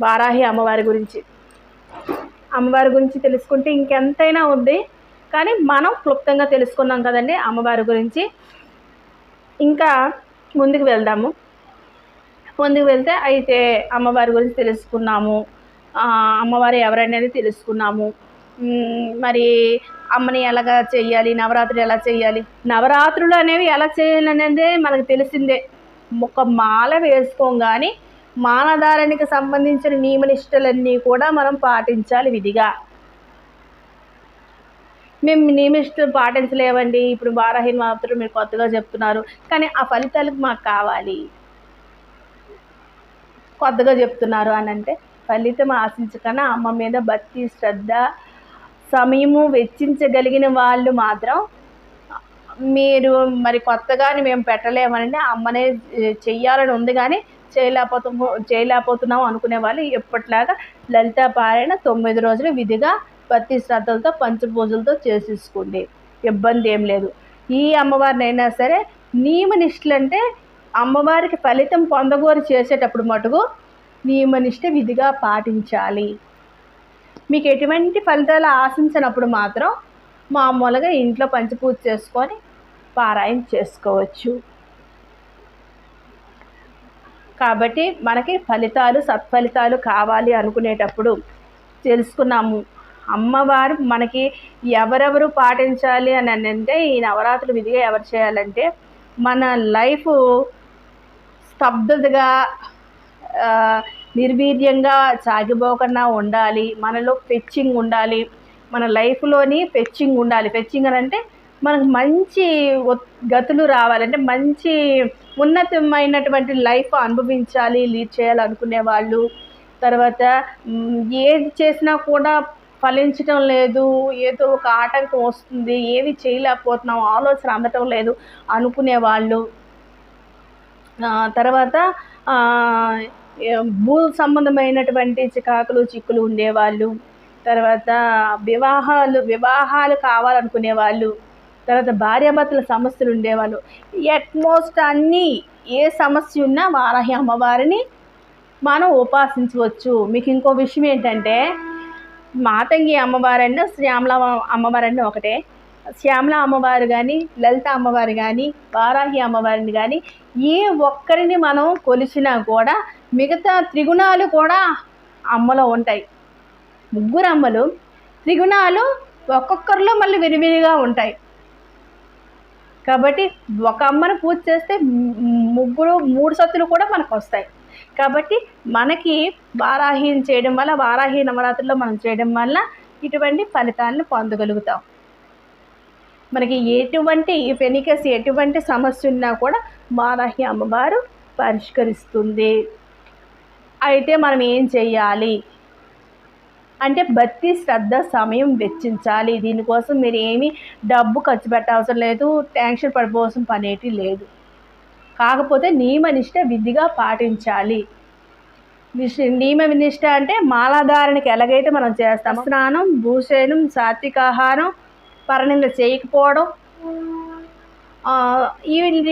వారాహి అమ్మవారి గురించి. అమ్మవారి గురించి తెలుసుకుంటే ఇంకెంతైనా ఉంది. కానీ మనం క్లుప్తంగా తెలుసుకున్నాం కదండి అమ్మవారి గురించి. ఇంకా ముందుకు వెళ్దాము. ముందుకు వెళ్తే అయితే అమ్మవారి గురించి తెలుసుకున్నాము. అమ్మవారు ఎవరనేది తెలుసుకున్నాము. మరి అమ్మని ఎలాగా చేయాలి నవరాత్రులు ఎలా చేయాలి నవరాత్రులు అనేవి ఎలా చేయాలి అనేది మనకు తెలిసిందే. ఒక మాల వేసుకోగానే మానధారానికి సంబంధించిన నియమనిష్టలన్నీ కూడా మనం పాటించాలి విధిగా. మేము నియమిష్టం పాటించలేవండి. ఇప్పుడు వారాహి మాత్రం మీరు కొత్తగా చెప్తున్నారు. కానీ ఆ ఫలితాలు మాకు కావాలి. కొత్తగా చెప్తున్నారు అని అంటే ఫలితం ఆశించకనే? అమ్మ మీద భక్తి శ్రద్ధ సమయము వెచ్చించగలిగిన వాళ్ళు మాత్రం మీరు మరి కొత్తగాని మేము పెట్టలేమనండి అమ్మనే చెయ్యాలని ఉంది కానీ చేయలేకపోతు చేయలేకపోతున్నాం అనుకునే వాళ్ళు ఎప్పట్లాగా లలిత పారాయణ తొమ్మిది రోజులు విధిగా భక్తి శ్రద్ధలతో పంచపూజలతో చేసేసుకోండి. ఇబ్బంది ఏం లేదు. ఈ అమ్మవారినైనా సరే నియమనిష్టలు అంటే అమ్మవారికి ఫలితం పొందగోరు చేసేటప్పుడు మటుకు నియమనిష్ట విధిగా పాటించాలి. మీకు ఎటువంటి ఫలితాలు ఆశించినప్పుడు మాత్రం మామూలుగా ఇంట్లో పంచపూజ చేసుకొని పారాయణ చేసుకోవచ్చు. కాబట్టి మనకి ఫలితాలు సత్ఫలితాలు కావాలి అనుకునేటప్పుడు తెలుసుకున్నాము. అమ్మవారు మనకి ఎవరెవరు పాటించాలి అని అంటే ఈ నవరాత్రులు విధిగా ఎవరు చేయాలంటే మన లైఫ్ స్తబ్దతగా నిర్వీర్యంగా సాగిపోకుండా ఉండాలి. మనలో ఫెచ్చింగ్ ఉండాలి. మన లైఫ్లోని ఫెచ్చింగ్ ఉండాలి. ఫెచ్చింగ్ అని అంటే మనకు మంచి ఒత్- గతులు రావాలంటే మంచి ఉన్నతమైనటువంటి లైఫ్ అనుభవించాలి లీడ్ చేయాలనుకునే వాళ్ళు. తర్వాత ఏది చేసినా కూడా ఫలించడం లేదు ఏదో ఒక ఆటంకం వస్తుంది ఏది చేయలేకపోతున్నాం ఆలోచన అందటం లేదు అనుకునే వాళ్ళు. తర్వాత భూ సంబంధమైనటువంటి చికాకులు చిక్కులు ఉండేవాళ్ళు. తర్వాత వివాహాలు వివాహాలు కావాలనుకునే వాళ్ళు. తర్వాత భార్యాభర్తల సమస్యలు ఉండేవాళ్ళు. ఎట్మోస్ట్ అన్నీ ఏ సమస్య ఉన్నా వారాహి అమ్మవారిని మనం ఉపాసించవచ్చు. మీకు ఇంకో విషయం ఏంటంటే మాతంగి అమ్మవారండి శ్యామల అమ్మవారండి ఒకటే. శ్యామల అమ్మవారు కానీ లలిత అమ్మవారు కానీ వారాహి అమ్మవారిని కానీ ఏ ఒక్కరిని మనం కొలిచినా కూడా మిగతా త్రిగుణాలు కూడా అమ్మలో ఉంటాయి. ముగ్గురు అమ్మలు త్రిగుణాలు ఒక్కొక్కరిలో మళ్ళీ విరివిరిగా ఉంటాయి. కాబట్టి ఒక అమ్మను పూజ చేస్తే ముగ్గురు మూడు సత్తులు కూడా మనకు వస్తాయి. కాబట్టి మనకి వారాహీని చేయడం వల్ల వారాహి నవరాత్రుల్లో మనం చేయడం వల్ల ఇటువంటి ఫలితాలను పొందగలుగుతాం. మనకి ఎటువంటి ఫెనికస్ ఎటువంటి సమస్య ఉన్నా కూడా వారాహి అమ్మవారు పరిష్కరిస్తుంది. అయితే మనం ఏం చేయాలి? అంటే భక్తి శ్రద్ధ సమయం వెచ్చించాలి. దీనికోసం మీరు ఏమీ డబ్బు ఖర్చు పెట్టవసరం లేదు టెన్షన్ పడిపోవాల్సిన పనేటి లేదు. కాకపోతే నియమనిష్ట విధిగా పాటించాలి. నియమ నిష్ట అంటే మాలాధారణకి ఎలాగైతే మనం చేస్తాం స్నానం భూషణం సాత్వికాహారం పరణింద చేయకపోవడం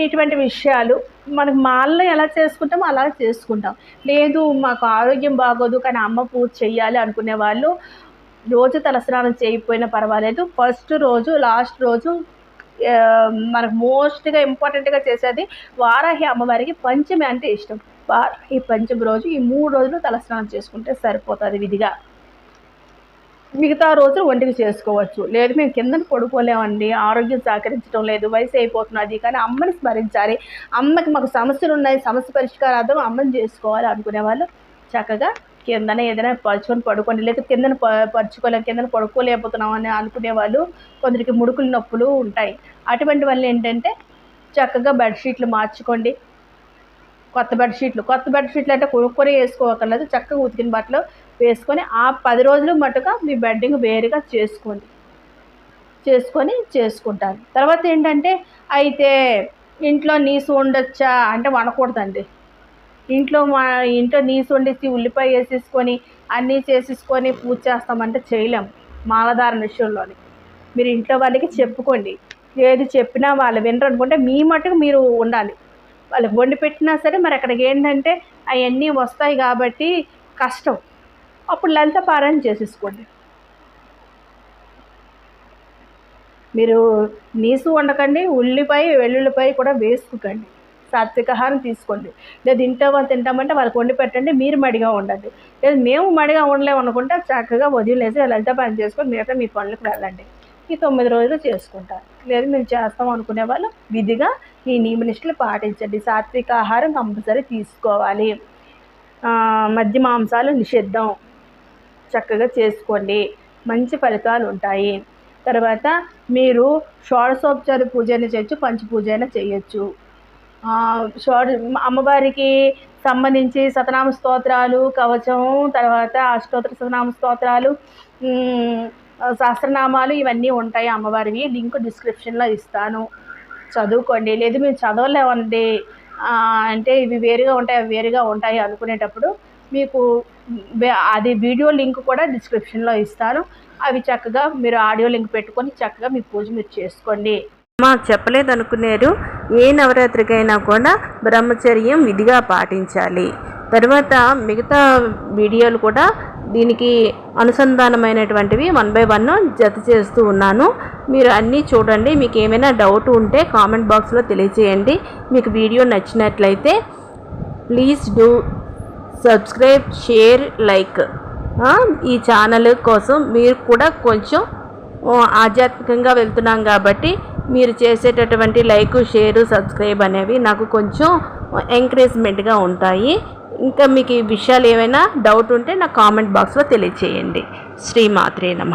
ఇటువంటి విషయాలు మనకు మాల్లో ఎలా చేసుకుంటామో అలా చేసుకుంటాం. లేదు మాకు ఆరోగ్యం బాగోదు కానీ అమ్మ పూజ చెయ్యాలి అనుకునే వాళ్ళు రోజు తలస్నానం చేయకపోయినా పర్వాలేదు. ఫస్ట్ రోజు లాస్ట్ రోజు మనకు మోస్ట్గా ఇంపార్టెంట్గా చేసేది వారాహి అమ్మవారికి పంచమి అంటే ఇష్టం. వారాహి పంచమి రోజు ఈ మూడు రోజులు తలస్నానం చేసుకుంటే సరిపోతుంది విధిగా. మిగతా రోజులు ఒంటికి చేసుకోవచ్చు. లేదు మేము కిందన పడుకోలేమండి ఆరోగ్యం సహకరించడం లేదు. వయసు అయిపోతున్నది కానీ అమ్మని స్మరించాలి. అమ్మకి మాకు సమస్యలు ఉన్నాయి. సమస్య పరిష్కారార్థం అమ్మని చేసుకోవాలి అనుకునే వాళ్ళు చక్కగా కిందన ఏదైనా పరుచుకొని పడుకోండి. లేదా కిందన పరుచుకోలేము కిందన పడుకోలేకపోతున్నాం అని అనుకునే వాళ్ళు కొందరికి ముడుకులు నొప్పులు ఉంటాయి. అటువంటి వాళ్ళు ఏంటంటే చక్కగా బెడ్షీట్లు మార్చుకోండి. కొత్త బెడ్షీట్లు కొత్త బెడ్షీట్లు అంటే కొనుక్కొని వేసుకోవక్కర్లేదు. చక్కగా ఉతికిన బట్టలు వేసుకొని ఆ పది రోజులు మట్టుగా మీ బెడ్డింగ్ వేరుగా చేసుకోండి చేసుకొని చేసుకుంటారు. తర్వాత ఏంటంటే అయితే ఇంట్లో నీసు ఉండొచ్చా అంటే వండకూడదండి. ఇంట్లో మా ఇంట్లో నీసు వండేసి ఉల్లిపాయ వేసేసుకొని అన్నీ చేసేసుకొని పూజ చేస్తామంటే చేయలేం మాలధారణ విషయంలోని. మీరు ఇంట్లో వాళ్ళకి చెప్పుకోండి. ఏది చెప్పినా వాళ్ళు వినరు అనుకుంటే మీ మటుకు మీరు ఉండాలి. వాళ్ళకి వండి పెట్టినా సరే మరి అక్కడికి ఏంటంటే అవన్నీ వస్తాయి కాబట్టి కష్టం. అప్పుడు లలిత పారాయణ చేసేసుకోండి. మీరు నీసు వండకండి ఉల్లిపాయ వెల్లుల్లిపాయ కూడా వేసుకోకండి. సాత్వికాహారం తీసుకోండి. లేదు తింటామా తింటామంటే వాళ్ళకి వండి పెట్టండి మీరు మడిగా ఉండండి. లేదు మేము మడిగా ఉండలేము అనుకుంటే చక్కగా వదిలేసి లలిత పని చేసుకొని మిగతా మీ పనులకు వెళ్ళండి. ఈ తొమ్మిది రోజులు చేసుకుంటారు. లేదు మేము చేస్తాం అనుకునే వాళ్ళు. విధిగా ఈ నియమనిష్టలు పాటించండి. సాత్విక ఆహారం కంపల్సరీ తీసుకోవాలి. మధ్య మాంసాలు నిషిద్ధం. చక్కగా చేసుకోండి. మంచి ఫలితాలు ఉంటాయి. తర్వాత మీరు షోడశోపచార పూజ అయినా చేయొచ్చు పంచపూజ అయినా చేయొచ్చు. షోడ అమ్మవారికి సంబంధించి సతనామ స్తోత్రాలు కవచం తర్వాత అష్టోత్తర సతనామ స్తోత్రాలు సహస్రనామాలు ఇవన్నీ ఉంటాయి అమ్మవారివి. లింక్ డిస్క్రిప్షన్లో ఇస్తాను. చదువుకోండి. లేదు మేము చదవలేమండి అంటే ఇవి వేరుగా ఉంటాయి అవి వేరుగా ఉంటాయి అనుకునేటప్పుడు మీకు అది వీడియో లింక్ కూడా డిస్క్రిప్షన్లో ఇస్తాను. అవి చక్కగా మీరు ఆడియో లింక్ పెట్టుకొని చక్కగా మీ పూజ మీరు చేసుకోండి. మా చెప్పలేదు అనుకునేరు ఏ నవరాత్రికైనా కూడా బ్రహ్మచర్యం విధిగా పాటించాలి. తర్వాత మిగతా వీడియోలు కూడా దీనికి అనుసంధానమైనటువంటివి వన్ బై వన్ జత చేస్తూ ఉన్నాను. మీరు అన్నీ చూడండి. మీకు ఏమైనా డౌట్ ఉంటే కామెంట్ బాక్స్లో తెలియచేయండి. మీకు వీడియో నచ్చినట్లయితే please do subscribe share like. ఈ ఛానల్ కోసం మీరు కూడా కొంచెం ఆధ్యాత్మికంగా వెళ్తున్నాం కాబట్టి మీరు చేసేటటువంటి లైక్ షేరు సబ్స్క్రైబ్ అనేవి నాకు కొంచెం ఎంకరేజ్మెంట్గా ఉంటాయి. ఇంకా మీకు ఈ విషయాలు ఏమైనా డౌట్ ఉంటే నా కామెంట్ బాక్స్లో తెలియచేయండి. శ్రీమాత్రే నమ.